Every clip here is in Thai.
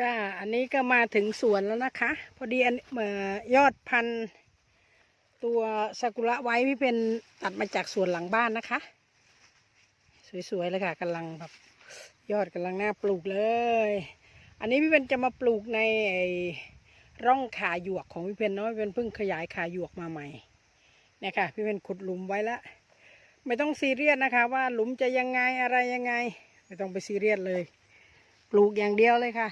จ้า อันนี้ก็มาถึงสวนแล้วนะคะ พอดีอันยอดพันตัวซากุระไว้พี่เป็นตัดมาจากสวนหลังบ้านนะคะ สวยๆเลยค่ะกำลังแบบยอดกำลังน่าปลูกเลย อันนี้พี่เป็นจะมาปลูกในไอ้ร่องขาหยวกของพี่เพนเนาะพี่เพนเพิ่งขยายขาหยวกมาใหม่เนี่ยค่ะ พี่เพนขุดหลุมไว้แล้วไม่ต้องซีเรียสนะคะ ว่าหลุมจะยังไงอะไรยังไง ไม่ต้องไปซีเรียสเลย ปลูกอย่างเดียวเลยค่ะ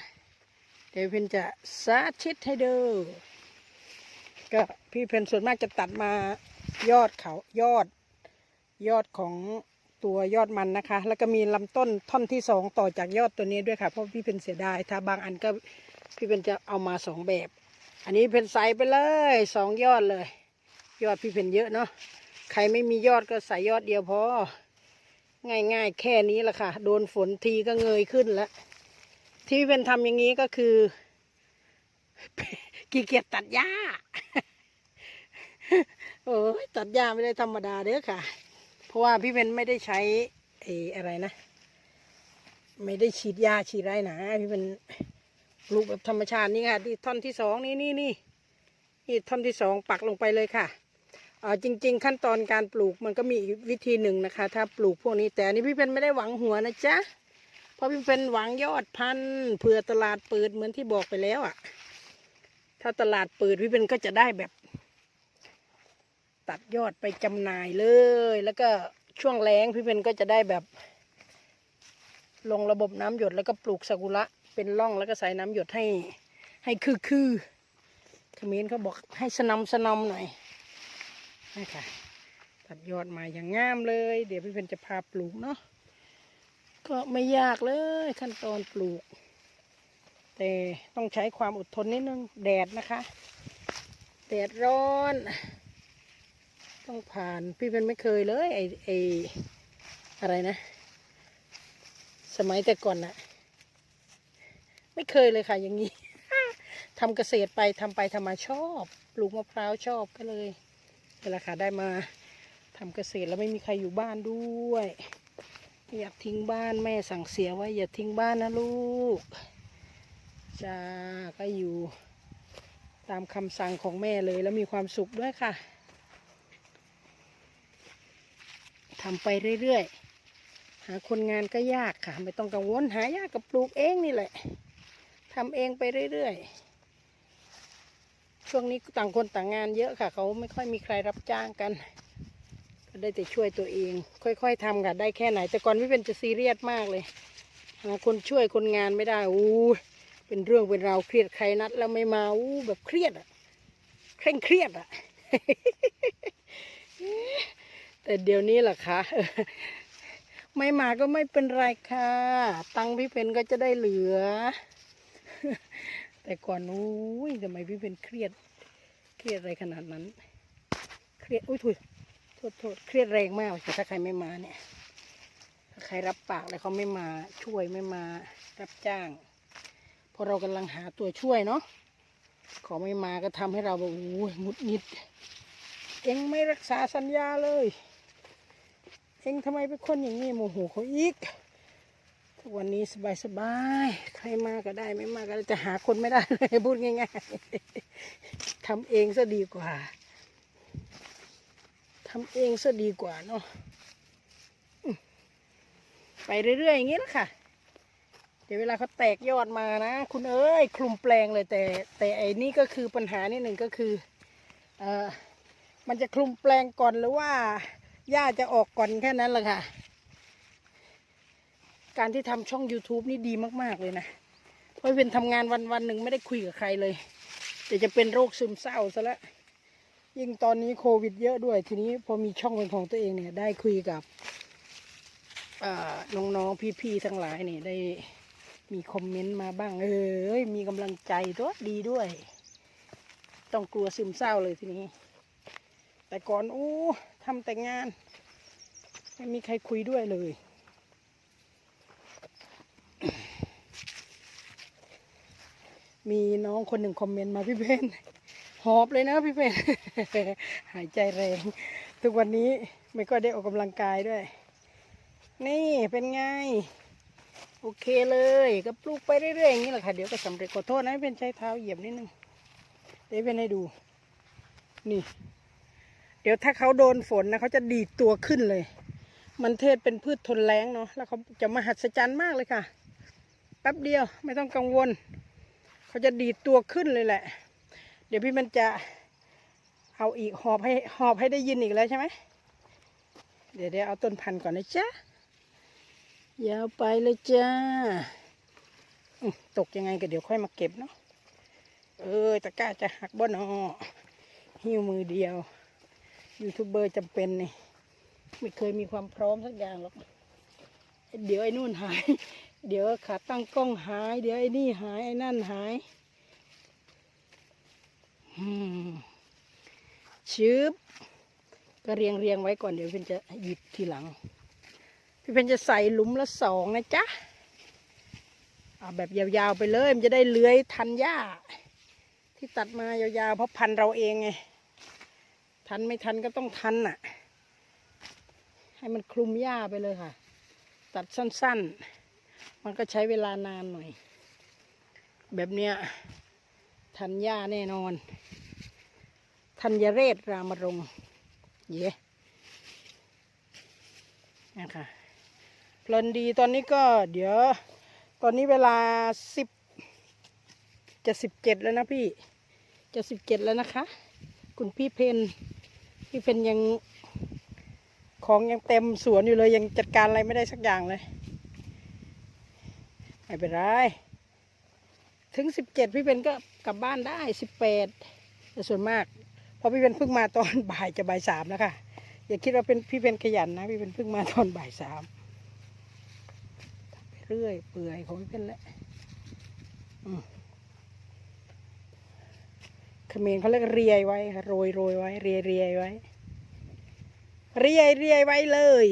เดี๋ยวเพนจะสาธิตให้ดูก็พี่เพนส่วนมากจะตัดมายอดเขายอด ยอดของตัวยอดมันนะคะ แล้วก็มีลำต้นท่อนที่สองต่อจากยอดตัวนี้ด้วยค่ะ เพราะพี่เพนเสียดายถ้าบางอันก็พี่เพนจะเอามาสองแบบ อันนี้เพนใส่ไปเลยสองยอดเลย ยอดพี่เพนเยอะเนาะใครไม่มียอดก็ใส่ยอดเดียวพอ ง่ายๆ แค่นี้แหละค่ะ โดนฝนทีก็เงยขึ้นแล้ว ที่พี่เป็นทำอย่างนี้ก็คือขี้เกียจตัดหญ้า โอ้ยตัดหญ้าไม่ได้ธรรมดาเด้อค่ะ เพราะว่าพี่เป็นไม่ได้ใช้ไออะไรนะ ไม่ได้ฉีดยาฉีดไรหนาพี่เป็นปลูกแบบธรรมชาตินี่ค่ะที่ท่อนที่สองนี่นี่นี่นี่ท่อนที่สองปักลงไปเลยค่ะเออจริง ๆ ขั้นตอนการปลูกมันก็มีวิธีหนึ่งนะคะ ถ้าปลูกพวกนี้แต่อันนี้พี่เป็นไม่ได้หวังหัวนะจ๊ะ เพราะพี่เป็นหวังยอดพันเผื่อตลาดเปิดเหมือนที่บอกไปแล้วอะ่ะ ถ้าตลาดเปิดพี่เป็นก็จะได้แบบ ตัดยอดไปจำหน่ายเลย แล้วก็ช่วงแล้งพี่เป็นก็จะได้แบบ ลงระบบน้ำหยดแล้วก็ปลูกซากุระเป็นร่องแล้วก็ใส่น้ำหยดให้ ให้คือคือขมิ้นเขาบอกให้สนำสนำหน่อยนี่ค่ะตัดยอดมาอย่างงามเลย เดี๋ยวพี่เป็นจะพาปลูกเนาะ ก็ไม่ยากเลยขั้นตอนปลูก แต่ต้องใช้ความอดทนนิดนึงแดดนะคะ แดดร้อน ต้องผ่านพี่เป็นไม่เคยเลยไอไออะไรนะ สมัยแต่ก่อนนะไม่เคยเลยค่ะ อย่างนี้ทำเกษตรไปทำไปทำมาชอบปลูกมะพร้าวชอบก็เลยนี่แหละค่ะได้มาทำเกษตรแล้วไม่มีใครอยู่บ้านด้วย อยากทิ้งบ้านแม่สั่งเสียไว้อย่าทิ้งบ้านนะลูกจ้าก็อยู่ตามคำสั่งของแม่เลยแล้วมีความสุขด้วยค่ะทำไปเรื่อยๆ หาคนงานก็ยากค่ะ ไม่ต้องกังวลหายากกับปลูกเองนี่แหละทำเองไปเรื่อยๆ ช่วงนี้ต่างคนต่างงานเยอะค่ะ เขาไม่ค่อยมีใครรับจ้างกัน ได้แต่ช่วยตัวเอง ค่อยๆทำค่ะได้แค่ไหน แต่ก่อนพี่เป็นจะซีเรียสมากเลยหาคนช่วยคนงานไม่ได้อู้เป็นเรื่องเป็นราวเครียดใครนัดแล้วไม่มาอู้แบบเครียดอะเคร่งเครียดอะแต่เดี๋ยวนี้ล่ะค่ะไม่มาก็ไม่เป็นไรค่ะ ตังพี่เพนก็จะได้เหลือ แต่ก่อนอุ้ยทำไมพี่เพนเครียด เครียดอะไรขนาดนั้น เครียดอุ้ยถุย โทษโทษเครียดแรงมากถ้าใครไม่มาเนี่ยถ้าใครรับปากแล้วเขาไม่มาช่วยไม่มารับจ้างเพราะเรากำลังหาตัวช่วยเนาะเขาไม่มาก็ทำให้เราแบบโอ้ยหงุดหงิด เอ็งไม่รักษาสัญญาเลย เอ็งทำไมเป็นคนอย่างนี้โมโหเขาอีกทุกวันนี้สบายสบายๆใครมาก็ได้ไม่มาก็จะหาคนไม่ได้เลยพูดง่าย ๆทำเองซะดีกว่า ทำเองซะดีกว่าเนาะไปเรื่อยๆอย่างนี้แหละค่ะ เดี๋ยวเวลาเขาแตกยอดมานะ คุณเอ้ยคลุมแปลงเลยแต่ แต่ไอ้นี่ก็คือปัญหานี่หนึ่งก็คือเออมันจะคลุมแปลงก่อนหรือว่าหญ้าจะออกก่อนแค่นั้นแหละค่ะ การที่ทำช่อง YouTube นี่ดีมาก ๆ เลยนะ เพราะเป็นทำงานวันๆหนึ่งไม่ได้คุยกับใครเลย เดี๋ยวจะเป็นโรคซึมเศร้าซะแล้ว ยิ่งตอนนี้โควิดเยอะด้วย ทีนี้พอมีช่องเป็นของตัวเองเนี่ย ได้คุยกับน้องๆพี่ๆทั้งหลายเนี่ยได้มีคอมเมนต์มาบ้าง เออมีกำลังใจตัวดีด้วย ต้องกลัวซึมเศร้าเลยทีนี้ แต่ก่อนอู้ทำแต่งาน ไม่มีใครคุยด้วยเลย มีน้องคนหนึ่งคอมเมนต์มาพี่เพนหอบเลยนะพี่เพนหายใจแรง ทุกวันนี้ไม่ก็ได้ออกกำลังกายด้วย นี่เป็นไง โอเคเลย ก็ปลูกไปเรื่อยๆอย่างนี้แหละค่ะ เดี๋ยวก็สำเร็จขอโทษนะเป็นใช้เท้าเหยียบนิดนึงเดี๋ยวเป็นให้ดู นี่ เดี๋ยวถ้าเขาโดนฝนนะเขาจะดีดตัวขึ้นเลย มันเทศเป็นพืชทนแรงเนาะแล้วเขาจะมหัศจรรย์มากเลยค่ะแป๊บเดียวไม่ต้องกังวล เขาจะดีดตัวขึ้นเลยแหละ เดี๋ยวพี่มันจะเอาอีกหอบให้หอบให้ได้ยินอีกแล้วใช่ไหม เดี๋ยวเดี๋ยวเอาต้นพันธุ์ก่อนนะจ๊ะ ยาวไปเลยจ้าตกยังไงก็เดี๋ยวค่อยมาเก็บเนาะ เออตะกร้าจะหักบ่นอหิ้วมือเดียว ยูทูบเบอร์จำเป็นนี่ ไม่เคยมีความพร้อมสักอย่างหรอก เดี๋ยวไอ้นู่นหาย เดี๋ยวขาตั้งกล้องหาย เดี๋ยวไอ้นี่หาย ไอ้นั่นหายอืมชืบก็เรียงเรียงไว้ก่อนเดี๋ยวเพิ่นจะหยิบทีหลัง พี่เพนจะใส่หลุมละสองนะจ๊ะเอาแบบยาวๆไปเลย มันจะได้เลื้อยทันหญ้า ที่ตัดมายาวๆเพราะพันเราเองไง ทันไม่ทันก็ต้องทันน่ะ ให้มันคลุมหญ้าไปเลยค่ะ ตัดสั้น ๆ มันก็ใช้เวลานานหน่อย แบบเนี้ยทันหญ้าแน่นอนธัญเรศรามรงเย่นะคะเพลินดีตอนนี้ก็เดี๋ยว ตอนนี้เวลาสิบจะสิบเจ็ดแล้วนะพี่ จะสิบเจ็ดแล้วนะคะ คุณพี่เพนพี่เพนยังของยังเต็มสวนอยู่เลยยังจัดการอะไรไม่ได้สักอย่างเลย ไม่เป็นไร ถึงสิบเจ็ดพี่เพนก็กลับบ้านได้สิบแปดแต่ส่วนมากพราะพี่เป็นเพิ่งมาตอนบ่ายจะบ่ายสามแล้วค่ะ อย่าคิดว่าเป็นพี่เป็นขยันนะ พี่เป็นเพิ่งมาตอนบ่ายสามเรื่อยเปื่อยของพี่เป็นแหละอืมเขมรเขาเรียกเรียไว้ค่ะโรยโรยไว้ เรียเรียไว้ เรียเรียไว้เลย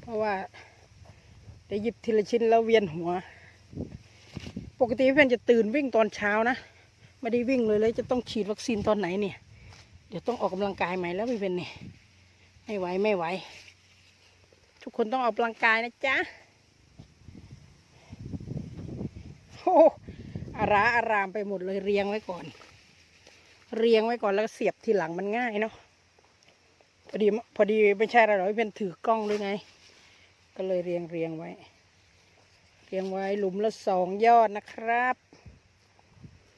เพราะว่า ได้หยิบทีละชิ้นแล้วเวียนหัว ปกติพี่เพนจะตื่นวิ่งตอนเช้านะ ไม่ได้วิ่งเลยเลยจะต้องฉีดวัคซีนตอนไหนเนี่ย เดี๋ยวต้องออกกำลังกายใหม่แล้วพี่เพนเนี่ยไม่ไหวไม่ไหว ทุกคนต้องออกกำลังกายนะจ๊ะโอ้อาราอารามไปหมดเลยเรียงไว้ก่อน เรียงไว้ก่อนแล้วเสียบทีหลังมันง่ายเนาะพอดีพอดีไม่ใช่อะไรหรอกพี่เพนถือกล้องด้วยไง ก็เลยเรียงเรียงไว้ เรียงไว้หลุมละสองยอดนะครับ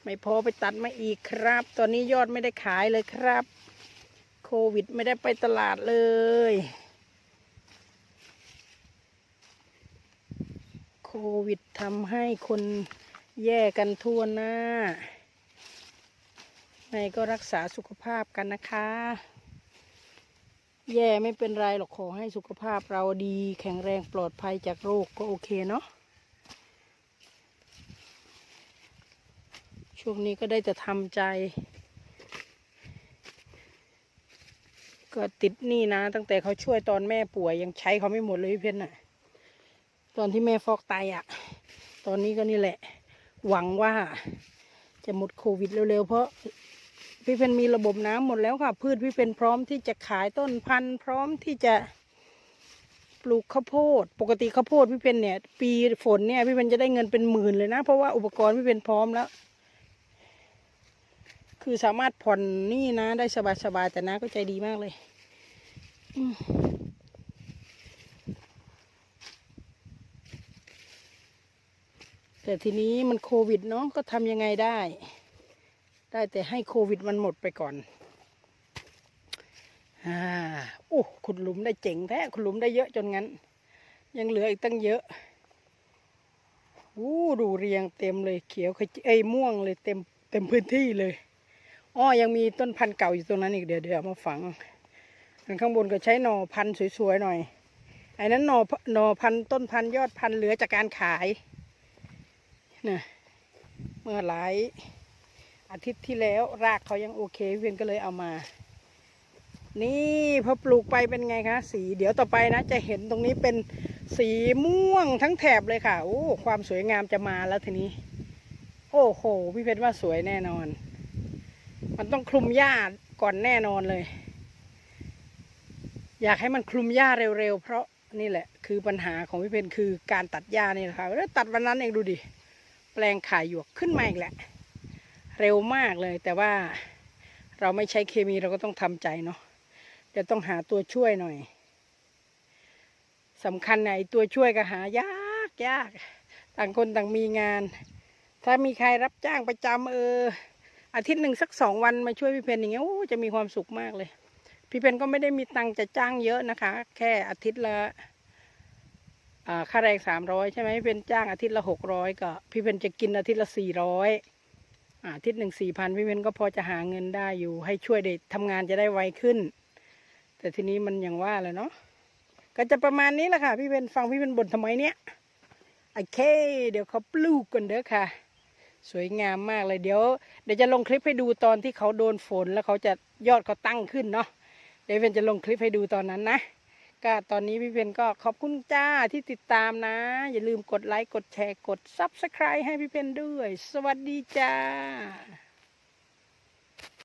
ไม่พอไปตัดมาอีกครับ ตอนนี้ยอดไม่ได้ขายเลยครับ โควิดไม่ได้ไปตลาดเลยโควิดทำให้คนแย่กันทั่วหน้าไงก็รักษาสุขภาพกันนะคะ แย่ไม่เป็นไรหรอกขอให้สุขภาพเราดีแข็งแรงปลอดภัยจากโรคก็โอเคเนาะช่วงนี้ก็ได้จะทำใจ ก็ติดหนี้นะ ตั้งแต่เขาช่วยตอนแม่ป่วยยังใช้เขาไม่หมดเลยพี่เพชรน่ะ ตอนที่แม่ฟอกไตอะ่ะ ตอนนี้ก็นี่แหละ หวังว่าจะหมดโควิดเร็วๆเพราะ พี่เพนมีระบบน้ำหมดแล้วค่ะ พืชพี่เพนพร้อมที่จะขายต้นพันธุ์ พร้อมที่จะปลูกข้าวโพด ปกติข้าวโพดพี่เพนเนี่ย ปีฝนเนี่ยพี่เพนจะได้เงินเป็นหมื่นเลยนะ เพราะว่าอุปกรณ์พี่เพนพร้อมแล้ว คือสามารถผ่อนนี่นะ ได้สบายๆแต่นะก็ใจดีมากเลยแต่ทีนี้มันโควิดเนาะก็ทำยังไงได้ ได้แต่ให้โควิดมันหมดไปก่อนอ่าโอ้ขุดหลุมได้เจ๋งแท้ขุดหลุมได้เยอะจนงั้น ยังเหลืออีกตั้งเยอะอู้ดูเรียงเต็มเลยเขียวขจีเอ้ยม่วงเลยเต็มเต็มพื้นที่เลยอ้อยังมีต้นพันธุ์เก่าอยู่ตรงนั้นอีกเดี๋ยวเดี๋ยวมาฝังอันข้างบนก็ใช้หน่อพันธุ์สวยๆหน่อยไอ้นั้นหน่อหน่อพันธุ์ต้นพันธุ์ยอดพันธุ์เหลือจากการขายนะเมื่อหลาย อาทิตย์ที่แล้วรากเขายังโอเคเวียนก็เลยเอามา นี่พอปลูกไปเป็นไงคะสีเดี๋ยวต่อไปนะ จะเห็นตรงนี้เป็นสีม่วงทั้งแถบเลยค่ะโอ้ความสวยงามจะมาแล้วทีนี้ โอ้โหพี่เพชรว่าสวยแน่นอน มันต้องคลุมหญ้าก่อนแน่นอนเลย อยากให้มันคลุมหญ้าเร็วๆเพราะนี่แหละ คือปัญหาของพี่เพนคือการตัดหญ้านี่แหละค่ะแล้วตัดวันนั้นเองดูดิแปลงขายหยวกขึ้นมาอีกแหละ เร็วมากเลย แต่ว่าเราไม่ใช้เคมีเราก็ต้องทำใจเนาะเดี๋ยวต้องหาตัวช่วยหน่อยสำคัญไหนตัวช่วยก็หายากยาก ต่างคนต่างมีงาน ถ้ามีใครรับจ้างประจำเออ อาทิตย์หนึ่งสักสองวันมาช่วยพี่เพนอย่างเงี้ยโอ้จะมีความสุขมากเลย พี่เพนก็ไม่ได้มีตังค์จะจ้างเยอะนะคะ แค่อาทิตย์ละอ่าค่าแรงสามร้อยใช่ไหมพี่เพนจ้างอาทิตย์ละหกร้อยก็ พี่เพนจะกินอาทิตย์ละสี่ร้อย อาทิตย์หนึ่งสี่พันพี่เพนก็พอจะหาเงินได้อยู่ ให้ช่วยเด็กทำงานจะได้ไวขึ้น แต่ทีนี้มันอย่างว่าแหละเนาะก็จะประมาณนี้แหละค่ะ พี่เพนฟังพี่เพนบ่นทำไมเนี่ยโอเค เดี๋ยวเขาปลูกกันเด้อค่ะ สวยงามมากเลยเดี๋ยว เดี๋ยวจะลงคลิปให้ดูตอนที่เขาโดนฝนแล้วเขาจะยอดเขาตั้งขึ้นเนาะเดี๋ยวเพนจะลงคลิปให้ดูตอนนั้นนะ ก็ตอนนี้พี่เพนก็ขอบคุณจ้าที่ติดตามนะ อย่าลืมกดไลค์ กดแชร์ กด Subscribe ให้พี่เพนด้วย สวัสดีจ้า